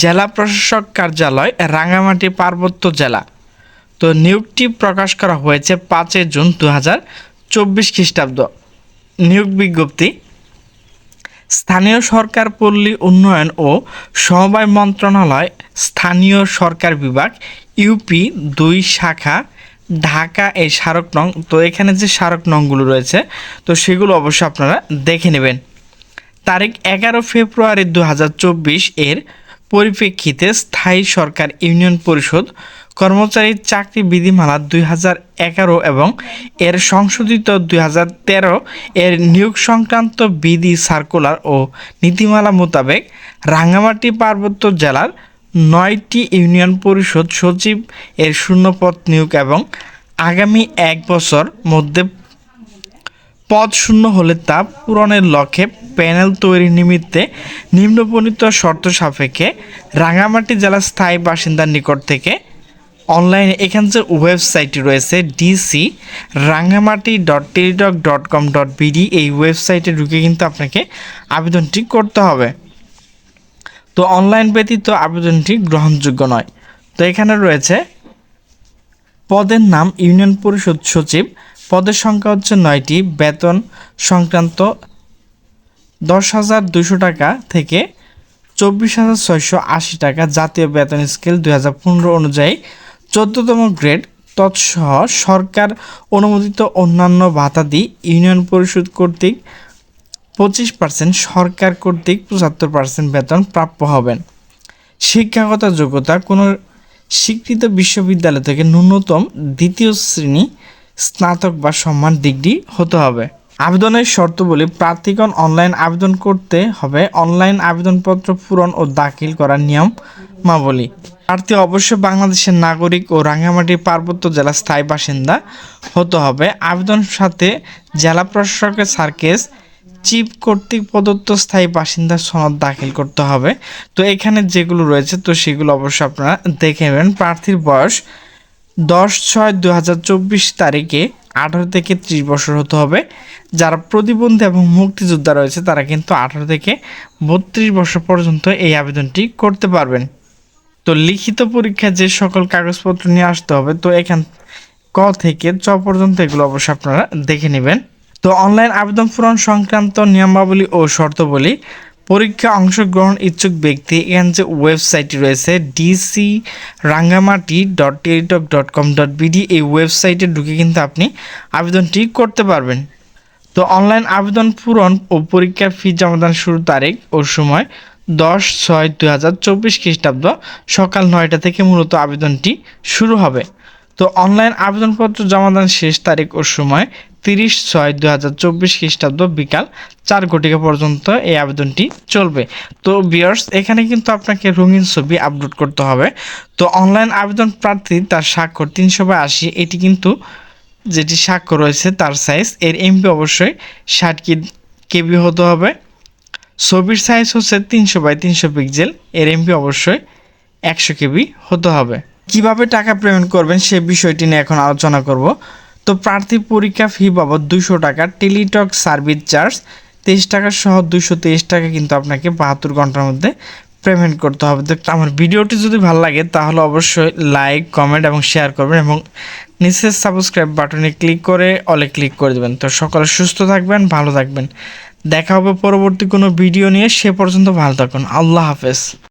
জেলা প্রশাসক কার্যালয়, রাঙ্গামাটি পার্বত্য জেলা। তো নিয়োগটি প্রকাশ করা হয়েছে পাঁচই জুন দু হাজার চব্বিশ খ্রিস্টাব্দ। নিয়োগ বিজ্ঞপ্তি, স্থানীয় সরকার পল্লী উন্নয়ন ও সমবায় মন্ত্রণালয়, স্থানীয় সরকার বিভাগ, ইউপি দুই শাখা, ঢাকা এই স্মারক নং, তো এখানে যে স্মারক নংগুলো রয়েছে, তো সেগুলো অবশ্যই আপনারা দেখে নেবেন। তারিখ এগারো ফেব্রুয়ারি দু হাজার চব্বিশ এর পরিপ্রেক্ষিতে স্থায়ী সরকার ইউনিয়ন পরিষদ কর্মচারীর চাকরি বিধিমালা দুই হাজার এগারো এবং এর সংশোধিত দুই হাজার তেরো এর নিয়োগ সংক্রান্ত বিধি সার্কুলার ও নীতিমালা মোতাবেক রাঙ্গামাটি পার্বত্য জেলার নয়টি ইউনিয়ন পরিষদ সচিব এর শূন্যপদ নিয়োগ এবং আগামী এক বছর মধ্যে পদ শূন্য হলে তা পূরণের লক্ষ্যে প্যানেল তৈরির নিমিত্তে নিম্নবর্ণিত শর্ত সাপেক্ষে রাঙামাটি জেলার স্থায়ী বাসিন্দার নিকট থেকে অনলাইনে এখানে যে ওয়েবসাইটটি রয়েছে DC Rangamati dot Teletalk dot com dot BD এই ওয়েবসাইটে ঢুকে কিন্তু আপনাকে আবেদনটি করতে হবে। তো অনলাইন ব্যতীত আবেদনটি গ্রহণযোগ্য নয়। তো এখানে রয়েছে পদের নাম ইউনিয়ন পরিষদ সচিব পদের সংখ্যা হচ্ছে নয়টি, বেতন সংক্রান্ত দশ হাজার দুশো টাকা থেকে চব্বিশ হাজার ছয়শো আশি টাকা, জাতীয় বেতন স্কেল দুই হাজার পনেরো অনুযায়ী চোদ্দতম গ্রেড। তৎসহ সরকার অনুমোদিত অন্যান্য ভাতাদি ইউনিয়ন পরিষদ কর্তৃক পঁচিশ পার্সেন্ট, সরকার কর্তৃক পঁচাত্তর পার্সেন্ট বেতন প্রাপ্য হবেন। শিক্ষাগত যোগ্যতা, কোনো স্বীকৃত বিশ্ববিদ্যালয় থেকে ন্যূনতম দ্বিতীয় শ্রেণি স্নাতক বা সম্মান ডিগ্রি হতে হবে। আবেদনের শর্তবলী প্রার্থীগণ অনলাইন আবেদন করতে হবে। অনলাইন আবেদনপত্র পূরণ ও দাখিল করার নিয়মাবলী। প্রার্থী অবশ্যই বাংলাদেশের নাগরিক ও রাঙ্গামাটি পার্বত্য জেলা স্থায়ী বাসিন্দা হতে হবে। আবেদন সাথে জেলা প্রশাসকের সার্কেস, চিফ কর্তৃক প্রদত্ত স্থায়ী বাসিন্দা সনদ দাখিল করতে হবে। তো এখানে যেগুলো রয়েছে, তো সেগুলো অবশ্যই আপনারা দেখে নেবেন। প্রার্থীর বয়স দশ ছয় দু হাজার চব্বিশ তারিখে আঠারো থেকে ত্রিশ বছর হতে হবে। যারা প্রতিবন্ধী এবং মুক্তিযোদ্ধা রয়েছে, তারা কিন্তু আঠারো থেকে বত্রিশ বছর পর্যন্ত এই আবেদনটি করতে পারবেন। তো লিখিত পরীক্ষায় যে সকল কাগজপত্র নিয়ে আসতে হবে, তো এখান ক থেকে চ পর্যন্ত এগুলো অবশ্যই আপনারা দেখে নেবেন। তো অনলাইন আবেদন পূরণ সংক্রান্ত নিয়মাবলী ও শর্তাবলী পরীক্ষা অংশগ্রহণ ইচ্ছুক ব্যক্তি এখানে যে ওয়েবসাইটটি রয়েছে DC Rangamati dot Teletalk dot com dot BD এই ওয়েবসাইটে ঢুকে কিন্তু আপনি আবেদনটি করতে পারবেন। তো অনলাইন আবেদন পূরণ ও পরীক্ষার ফি জমাদান শুরুর তারিখ ও সময় দশ ছয় দুই হাজার চব্বিশ খ্রিস্টাব্দ সকাল নয়টা থেকে মূলত আবেদনটি শুরু হবে। তো অনলাইন আবেদনপত্র জমাদান শেষ তারিখ ও সময় তিরিশ ছয় দু হাজার চব্বিশ খ্রিস্টাব্দ বিকাল চার ঘটিকা পর্যন্ত এই আবেদনটি চলবে। তো বিয়ার্স এখানে কিন্তু আপনাকে রঙিন ছবি আপলোড করতে হবে। তো অনলাইন আবেদন প্রার্থী তার স্বাক্ষর তিনশো বাই আশি এটি কিন্তু যেটি স্বাক্ষর রয়েছে তার সাইজ এর এমপি অবশ্যই ষাট কেবি হতে হবে। ছবির সাইজ হচ্ছে তিনশো বাই তিনশো পিক্সেল এর এমপি অবশ্যই একশো কেবি হতে হবে। কীভাবে টাকা পেমেন্ট করবেন সে বিষয়টি নিয়ে এখন আলোচনা করব। তো প্রার্থী পরীক্ষা ফি বাবদ দুশো টাকা, টেলিটক সার্ভিস চার্জ তেইশ টাকা সহ দুশো তেইশ টাকা কিন্তু আপনাকে বাহাত্তর ঘণ্টার মধ্যে পেমেন্ট করতে হবে। তো আমার ভিডিওটি যদি ভালো লাগে তাহলে অবশ্যই লাইক কমেন্ট এবং শেয়ার করবেন এবং নিচের সাবস্ক্রাইব বাটনে ক্লিক করে অলে ক্লিক করে দেবেন। তো সকলে সুস্থ থাকবেন, ভালো থাকবেন। দেখা হবে পরবর্তী কোনো ভিডিও নিয়ে। সে পর্যন্ত ভালো থাকুন। আল্লাহ হাফেজ।